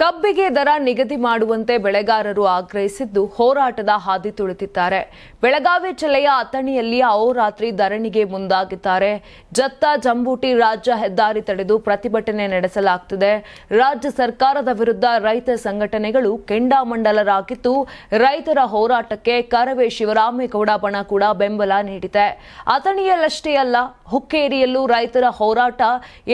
ಕಬ್ಬಿಗೆ ದರ ನಿಗದಿ ಮಾಡುವಂತೆ ಬೆಳೆಗಾರರು ಆಗ್ರಹಿಸಿದ್ದು ಹೋರಾಟದ ಹಾದಿ ತುಳಿತಿದ್ದಾರೆ ಬೆಳಗಾವಿ ಜಿಲ್ಲೆಯ ಅಥಣಿಯಲ್ಲಿ ಅಹೋರಾತ್ರಿ ಧರಣಿಗೆ ಮುಂದಾಗಿದ್ದಾರೆ. ಜತ್ತ, ಜಂಬೂಟಿ ರಾಜ್ಯ ಹೆದ್ದಾರಿ ತಡೆದು ಪ್ರತಿಭಟನೆ ನಡೆಸಲಾಗುತ್ತಿದೆ ರಾಜ್ಯ ಸರ್ಕಾರದ ವಿರುದ್ಧ ರೈತ ಸಂಘಟನೆಗಳು ಕೆಂಡಾಮಂಡಲರಾಗಿದ್ದು, ರೈತರ ಹೋರಾಟಕ್ಕೆ ಕರವೇ ಶಿವರಾಮೇಗೌಡ ಬಣ ಕೂಡ ಬೆಂಬಲ ನೀಡಿದೆ. ಅಥಣಿಯಲ್ಲಷ್ಟೇ ಅಲ್ಲ, ಹುಕ್ಕೇರಿಯಲ್ಲೂ ರೈತರ ಹೋರಾಟ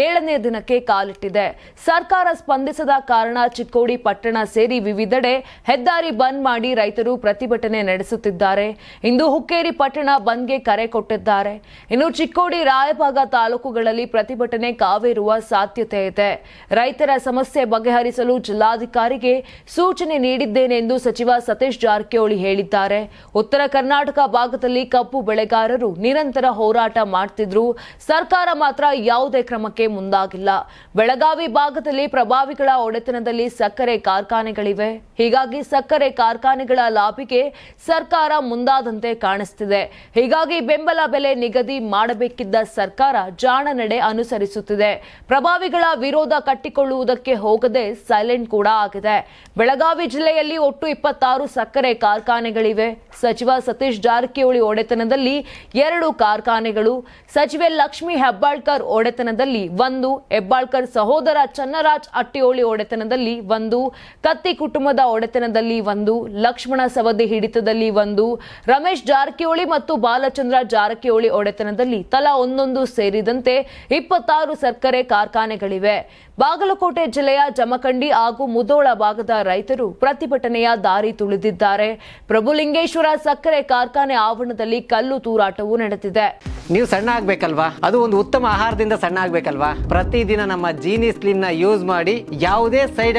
ಏಳನೇ ದಿನಕ್ಕೆ ಕಾಲಿಟ್ಟಿದೆ. ಸರ್ಕಾರ ಸ್ಪಂದಿಸದ ಕಾರಣ ಚಿಕ್ಕೋಡಿ ಪಟ್ಟಣ ಸೇರಿ ವಿವಿಧೆಡೆ ಹೆದ್ದಾರಿ ಬಂದ್ ಮಾಡಿ ರೈತರು ಪ್ರತಿಭಟನೆ ನಡೆಸುತ್ತಿದ್ದಾರೆ. ಇಂದು ಹುಕ್ಕೇರಿ ಪಟ್ಟಣ ಬಂದ್ಗೆ ಕರೆ ಕೊಟ್ಟಿದ್ದಾರೆ. ಇನ್ನು ಚಿಕ್ಕೋಡಿ ರಾಯಭಾಗ ತಾಲೂಕುಗಳಲ್ಲಿ ಪ್ರತಿಭಟನೆ ಕಾವೇರುವ ಸಾಧ್ಯತೆ ಇದೆ. ರೈತರ ಸಮಸ್ಯೆ ಬಗೆಹರಿಸಲು ಜಿಲ್ಲಾಧಿಕಾರಿಗೆ ಸೂಚನೆ ನೀಡಿದ್ದೇನೆ ಎಂದು ಸಚಿವ ಸತೀಶ್ ಜಾರಕಿಹೊಳಿ ಹೇಳಿದ್ದಾರೆ. ಉತ್ತರ ಕರ್ನಾಟಕ ಭಾಗದಲ್ಲಿ ಕಬ್ಬು ಬೆಳೆಗಾರರು ನಿರಂತರ ಹೋರಾಟ ಮಾಡ್ತಿದ್ರು. ಸರ್ಕಾರ ಮಾತ್ರ ಯಾವುದೇ ಕ್ರಮಕ್ಕೆ ಮುಂದಾಗಿಲ್ಲ. ಬೆಳಗಾವಿ ಭಾಗದಲ್ಲಿ ಪ್ರಭಾವಿಗಳ ಒಡೆತನದಲ್ಲಿ ಸಕ್ಕರೆ ಕಾರ್ಖಾನೆಗಳಿವೆ. ಹೀಗಾಗಿ ಸಕ್ಕರೆ ಕಾರ್ಖಾನೆಗಳ ಲಾಭಿಗೆ ಸರ್ಕಾರ ಮುಂದಾದಂತೆ ಕಾಣಿಸ್ತಿದೆ. ಹೀಗಾಗಿ ಬೆಂಬಲ ಬೆಲೆ ನಿಗದಿ ಮಾಡಬೇಕಿದ್ದ ಸರ್ಕಾರ ಜಾಣ ನಡೆ ಅನುಸರಿಸುತ್ತಿದೆ. ಪ್ರಭಾವಿಗಳ ವಿರೋಧ ಕಟ್ಟಿಕೊಳ್ಳುವುದಕ್ಕೆ ಹೋಗದೆ ಸೈಲೆಂಟ್ ಕೂಡ ಆಗಿದೆ. ಬೆಳಗಾವಿ ಜಿಲ್ಲೆಯಲ್ಲಿ ಒಟ್ಟು ಇಪ್ಪತ್ತಾರು ಸಕ್ಕರೆ ಕಾರ್ಖಾನೆಗಳಿವೆ. ಸಚಿವ ಸತೀಶ್ ಜಾರಕಿಹೊಳಿ ಒಡೆತನದಲ್ಲಿ ಎರಡು ಕಾರ್ಖಾನೆಗಳು. ಸಚಿವೆ ಲಕ್ಷ್ಮಿ ಹೆಬ್ಬಾಳ್ಕರ್ ಒಡೆತನದಲ್ಲಿ ಒಂದು. ಹೆಬ್ಬಾಳ್ಕರ್ ಸಹೋದರ ಚನ್ನರಾಜ್ ಅಟ್ಟಿಹೊಳಿ ಒಡೆತನದಲ್ಲಿ ಒಂದು, ಕತ್ತಿ ಕುಟುಂಬದ ಒಡೆತನದಲ್ಲಿ ಒಂದು, ಲಕ್ಷ್ಮಣ ಸವದಿ ಹಿಡಿತದಲ್ಲಿ ಒಂದು, ರಮೇಶ್ ಜಾರಕಿಹೊಳಿ ಮತ್ತು ಬಾಲಚಂದ್ರ ಜಾರಕಿಹೊಳಿ ಒಡೆತನದಲ್ಲಿ ತಲಾ ಒಂದೊಂದು ಸೇರಿದಂತೆ ಇಪ್ಪತ್ತಾರು ಸಕ್ಕರೆ ಕಾರ್ಖಾನೆಗಳಿವೆ. ಬಾಗಲಕೋಟೆ ಜಿಲ್ಲೆಯ ಜಮಖಂಡಿ ಹಾಗೂ ಮುದೋಳ ಭಾಗದ ರೈತರು ಪ್ರತಿಭಟನೆಯ ದಾರಿ ತುಳಿದಿದ್ದಾರೆ. ಪ್ರಭುಲಿಂಗೇಶ್ವರ ಸಕ್ಕರೆ ಕಾರ್ಖಾನೆ ಆವರಣದಲ್ಲಿ ಕಲ್ಲು ತೂರಾಟವೂ ನಡೆದಿದೆ. ನೀವು ಸಣ್ಣ ಆಗ್ಬೇಕಲ್ವಾ? ಅದು ಒಂದು ಉತ್ತಮ ಆಹಾರದಿಂದ ಸಣ್ಣ ಆಗ್ಬೇಕಲ್ವಾ? ಪ್ರತಿದಿನ ನಮ್ಮ ಜೀನಿ ಸ್ಲಿಮ್ನ ಯೂಸ್ ಮಾಡಿ ಯಾವುದೇ ಸೈಡ್